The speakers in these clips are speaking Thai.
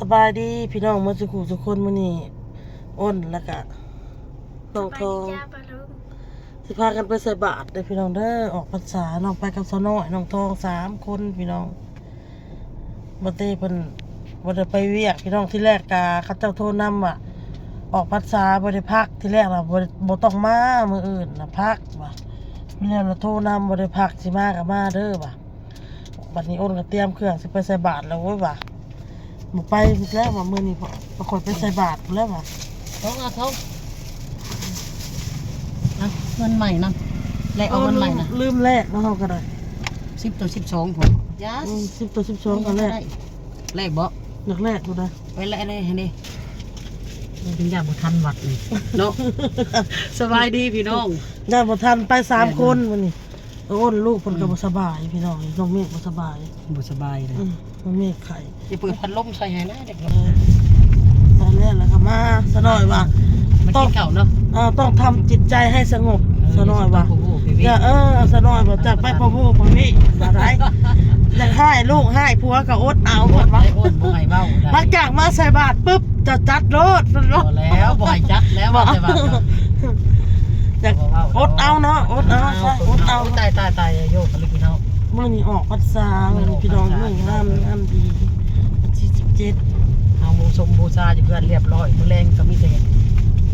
สบายดีพี่น้องเมื่อสักครู่ทุกคนมื้อนี้อ้นแล้วก็น้องทองจ้าปลาลุงสิพากันไปใส่บาตรเด้อพี่น้องเด้อออกพรรษาน้องไปกับสาวน้อยน้องทองสามคนพี่น้องบ่ได้เพิ่นบ่ได้ไปเวียกพี่น้องที่แรกกาเขาเจ้าโทรนำอะ ออกพรรษาบ่ได้พักที่แรกน่ะบ่ได้บ่ต้องมามื้ออื่นน่ะพักว่ะมื้อแล้วเราโทรนำบ่ได้พักสิมาก็มาเด้อว่ะบัดนี้อ้นก็เตรียมเครื่องสิไปใส่บาตรแล้วเว้ยว่ะ บ่ไปอีกแล้วว่ามื้อนี้พอปรากฏไปใส่บาตรพู้นแล้วว่ะท้องเอาท้องเอาเงินใหม่นะแลกเอาเงินใหม่นะลืมแลกเนาะเฮาก็ได้สิบตัวสิบสองผมยาอืม10ตัว12ก็แลกแลกบ่อยากแลกกูนะไปแลกเลยให้นี่ถึงอยากบ่ทันวัดนี่เนาะสบายดีพี่น้องได้บ่ทันไปสามแม่นคนวันนี้อ้นลูกเพิ่นก็บ่สบายพี่น้องน้องเมฆบ่สบายบ่สบายเลยอื มน้องเมฆไข้จะเปิดพัดลมใส่ให้นะเด็กเออตอนแรกแล้วก็มาซะหน่อยว่ามันต้อกิงนเก่าเนาะเอ่อต้องทำจิตใจให้สงบซะหน่อยว่าโอ้โหพี่อย่าเออซะหน่อยว่าจะไปพ่อโบพ่อพี่บ่ได้อยากให้ลูกให้ผัวก็อดเอาอดว่าไอ้อ้นบ่ให้เว้าหลังจากมาใส่บาตรปุ๊บจะจัดโลดโลพอดแล้วบ่ให้จัดแล้วว่าแต่ว่าอยากอดเอาเนาะอดเอาใช่อดเอาตายตายตายโยกกันเลยพี่น้องเมื่อนี้ออกพรรษาเมื่อนี้พี่น้องนึ่งน้ำน้ำดีวันที่สิบเจ็ดเอาบูชมบูชาอยู่เพื่อนเรียบร้อยมื้อแรงก็มีแต่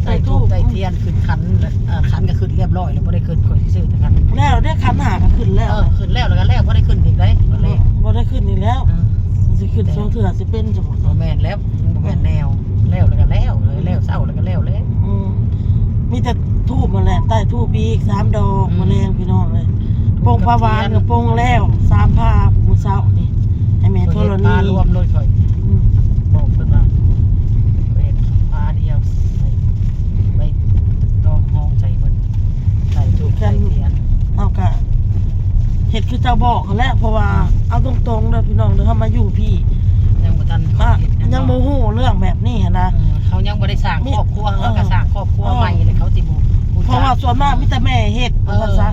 ไต่ทูบไต่เทียนขึ้นขันแล้วเอ่อขันก็ขึ้นเรียบร้อยแล้วบ่ได้ขึ้นก่อนสิซื้อแต่ขันแล้วได้ขันหาก็ขึ้นแล้วเออขึ้นแล้วแล้วก็แล้วบ่ได้ขึ้นอีกได้บ่แรกบ่ได้ขึ้นอีกแล้วเออสิขึ้นสองเถื่อสิเป็นจะบอกบ่แม่นแล้วบ่แม่นแนวแล้วแล้วก็แล้วเลยแล้วเศร้าแล้วก็แล้วเลยอืมมีแต่ทูบมาแหละใต้ทูบอีกสามดอกอืมมาแรงพี่น้องเลยโปงพาวานกับโปงแล้วสามผ้ามือเช้านี่ให้แม่โทรปลาณีรวมเลยค่อยอืมบอกเพิ่นว่าเป็นปลาเดียวใส่ไปรองห้องใส่เพิ่นใส่ทูบใส่เทียนเอากะเห็ดคือเจ้าบอกนั่นแหละเพราะว่าเอาตรงๆเลยพี่น้องเดี๋ยวเขามาอยู่พี่ยังบ่ทันอะเฮ็ดหยังเนาะโมโหเรื่องแบบนี้หั้นนะเออเขายังบ่ได้สร้างนี่ครอบครัวเออเขาก็สร้างครอบครัวเออใหม่เลยเขาสิบ่บูชเพราะว่าส่วนมากมีแต่แม่เฮ็ดเอว่าอซั่นซะ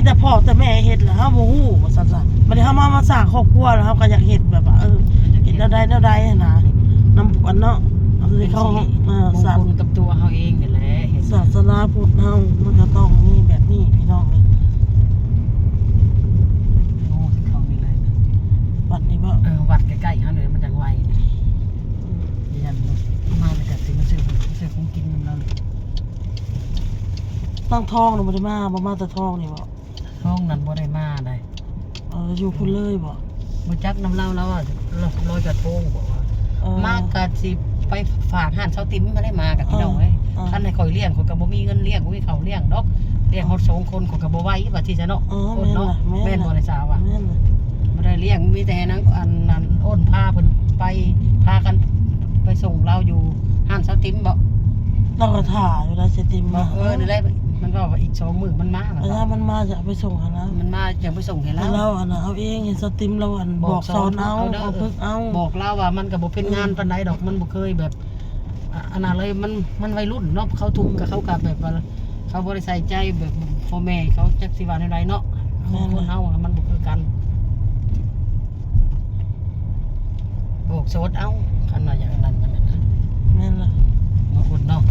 มีแต่พ่อแต่แม่เฮ็ดแหล้วเฮาบ่ฮู้ว่าซั่นซะบัดนี้เฮามามาสร้างครอบครัวแล้วเฮาก็อยากเฮ็ดแบบว่าเออเฮ็ดแนวใดแนวใดหั้นนะนำอันเนาะเอาสิเขาเออมงศาสคลกับตัวเขาเองนี่แหละเห็นศาสนาพุทธเฮามันก็ต้องมีแบบนี้พี่น้องเอ้ยโง่ที่เขานี่แหละบัดนี้บ่เออวัดใกล้ๆเขาเลยมันจังไวนี่เรียนเนาะมาเลยแต่สิมาซื้อซื้อของกินเราตั้งท้องน่ะบ่ได้มาบ่มาแต่ท้องนี่บ่ ห้องนั้นบ่ได้มาได้เอออยู่พุ่นเลยบ่บ่จักน้ำเล่าแล้วว่าลอยกระทงบอกว่า เออ มากก็สิไปฝากห้านเช้าติ๋มมาได้มากับพี่น้องเอ้ยเออคันให้ข่อยเลี้ยงข่อยก็บ่มีเงินเลี้ยงบ่มีเขาวเลี้ยงดอกเลี้ยงเขาสองคนข่อยก็บ่ไหวว่าที่จะเนาะเออคนเนาะแม่แม่นนล่ะ บ่ได้สาวอะ แม่นล่ะบ่ได้เลี้ยงมีแต่นังอันนั้นอ้นพาเพิ่นไปพากันไปส่งเราอยู่ห้านเช้าติ๋มบ่เราก็ถ่ายอยู่แล้วสติมบ่มา เออนั่นแหละ มันว่าว่าอีกสองมื้อมันมาเวลามันมาจะเอาไปส่งหั้นนะมันมาจะไปส่งให้ให้เราเราอันน่ะเอาเองเห็นสติมเราอันบอกสอนเอาด้เอาพึกเอาบอกเราว่ามันก็บ่เป็นงานปานใดดอกมันบ่เคยแบบอะอันนั้นเลยมันมันวัยรุ่นเนาะเขาทุกข์กับเขาก็แบบว่าเขาบ่ได้ใส่ใจแบบพ่อแม่เขาจักสิว่าแนวใดเนาะคนเฮาอะมันบ่คือกันบอกโสดเอาคันว่าอย่างนั้นมันนั่นนะ แม่นล่ะ บางคนเนาะ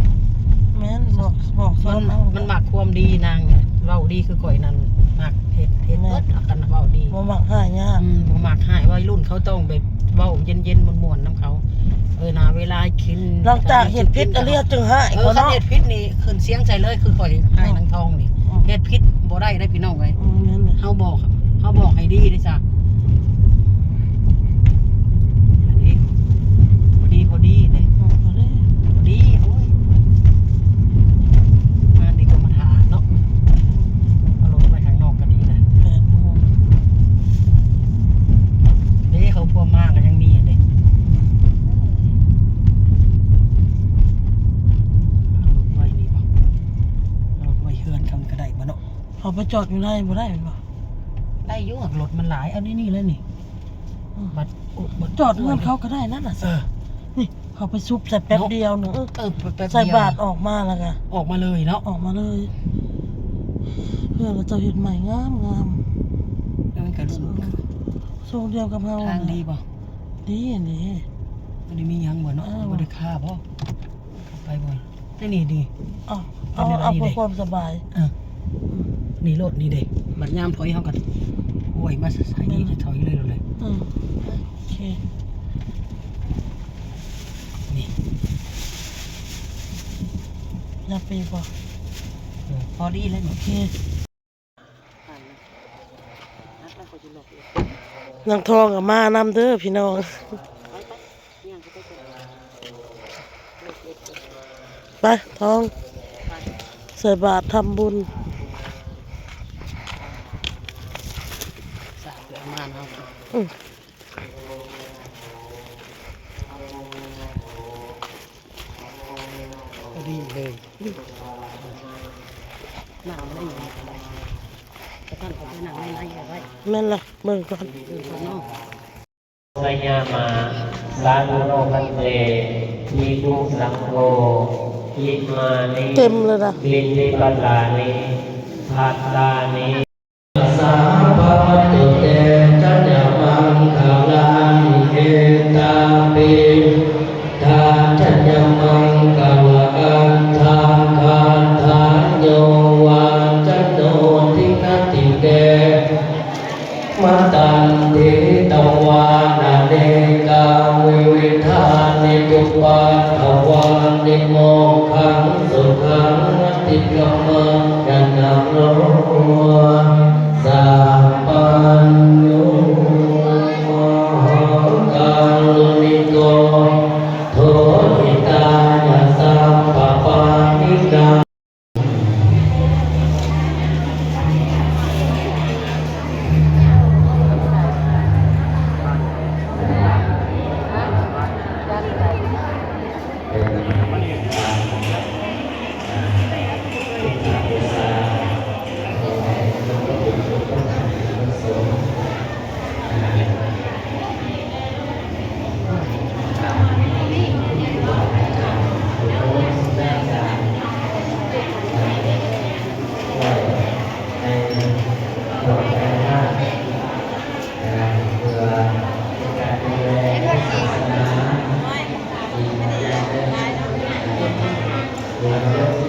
แม่นบอกบอกสอ มันนเอามันมักความดีนางเนี่ยเว้าดีคือก่อยนั่นมักเฮ็ดเฮ็ดเบิดเอากันเว้าดีบ่มักหายากอืมบ่มักหายวัยรุ่นเขาต้องแบบเว้าเย็นๆม่วนๆนํเขาเออนาเวลากินหลังจากเห็ดพิษอันเรียกจึงหายเอเขาอคันเนาะเห็ดพิษนี่ขึ้นเสียงใส่เลยคือข่อยให้นางทองนี่อืมเห็ดพิษบ่ได้ได้พี่น้องเอ้ยอืมแม่นล่ะเฮาบอกเฮาบอกให้ดีเด้จ้ะอันนี้พอดีพอดีเด้ อืมเอาเด้ พอดีโอ้ยมาดีกว่ามาหาเนาะเอาลงไปข้างนอกก็ดีนะ แปดโมง เด้เขาพัวมากก็ยังมีอะเด้เอารถไว้นี่บ่เอารถไว้เฮือนคำก็ได้บ่เนาะ เขาไป จอดอยู่ไหนบ่ได้แม่นบ่ได้อยุ่งรถมันหลายเอานี่นี่เลยนี่อืมบัดโอ้บัดจอดเงินเขาก็ได้นั่นน่ะเออ นี่เขาไปซุบใส่แป๊บเดียวหนึงเออเออแป๊บๆใส่เดียวบาทออกมาแล้วก็ออกมาเลยเนาะออกมาเลย เพื่อนเราจะเห็นใหม่งามงามเออกระดูกทรงเดียวกับเฮาทางดีป่ะดีอันนี้บ่ได้มีหยังบ่เนาะอ้าวบ่ได้ฆ่าบ่ไปบ่นี่นี่ดี เอาเอาเอาเพื่อความสบายอะ นี่รถนี่เด้บัดยามถอยเฮาก็โอ้ยมาใส่นี่จะถอยเลยเลยอืมโอเคนี่อย่าไปบอกเออพอดีเลยโอนี่เคนางทองกับมานำเด้อพี่น้องไปทองใส่บาตรทำบุญ สาดเลยมาเนาะ อืม พอ ดีเลยน้ำได้อยู่แต่ท่านเขาไปนั่งในในเอาไว้แม่นละเบิ่งก่อนเดินข้างนอกสยามาสาธุโนพันเตมีทุสังโฆยิมานิเต็มเลยนะลินนิปตานิพัตตานิ มัตันติตวานาเนกาวิวิธานิจุปาทวานิโม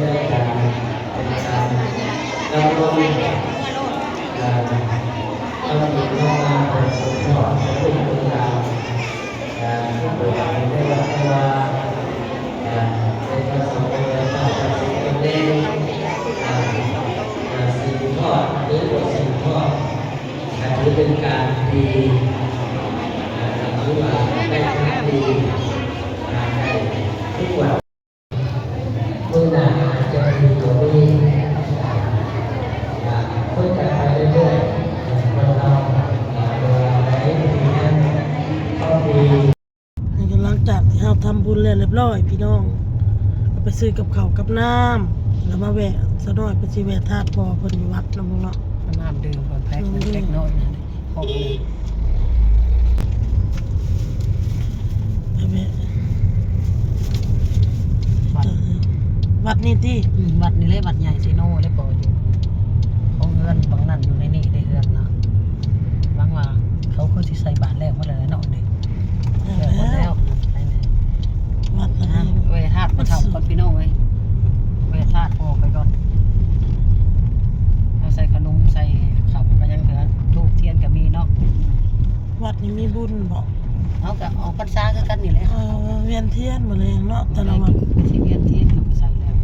แล้วก็มีการต้องมีข้อมูลของสมรสของผู้คนเราการผู้ป่วยได้รับว่าการเป็นประสบการณ์ต่างๆสิ่งเล่นสิ่งทอดหรือสิ่งทอดถือเป็นการดี บุญแล้วเรียบร้อยพี่น้องก็ไปซื้อกับข้าวกับน้ำแล้วมาแวะสะน้อยไปสิแวะธาตุพอเพิ่นอยู่วัดนะมึงเนาะน้ำดื่มก่อนแพ็คเล็กน้อยนะของเลยไปแวะวัดวัดนี่ที่อืมวัดนี่เลยวัดใหญ่ซีโน่เลยปออยู่เขาเฮือนบางนั่นอยู่ในนี่ได้เฮือนนะบางว่าเขาคือสิใส่บาทแล้วหมดเลยเนาะเด็กแล้ว แล้วหมดแล้วไปไหน วัดนะ นะเวทาดมาทำก่อนพี่น้องเว้ยเวทาดพอไปก่อนเอาใส่ขนมใส่ข้าวไปยังเหลือทูบเทียนก็มีเนาะ วัดนี่มีบุญบอก เอากับออกพรรษาคือกันนี่แหละเออเวียนเทียนหมดเลยเนาะแต่ละวันสิเวียนเทียนก็ไปใส่แล้ว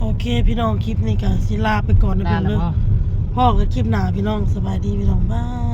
โอเคพี่น้องคลิปนี้ก็สิลาไปก่อนนะได้เพื่อนแล้วเด้อพ่อพ่อกับคลิปหน้าพี่น้องสบายดีพี่น้องบาย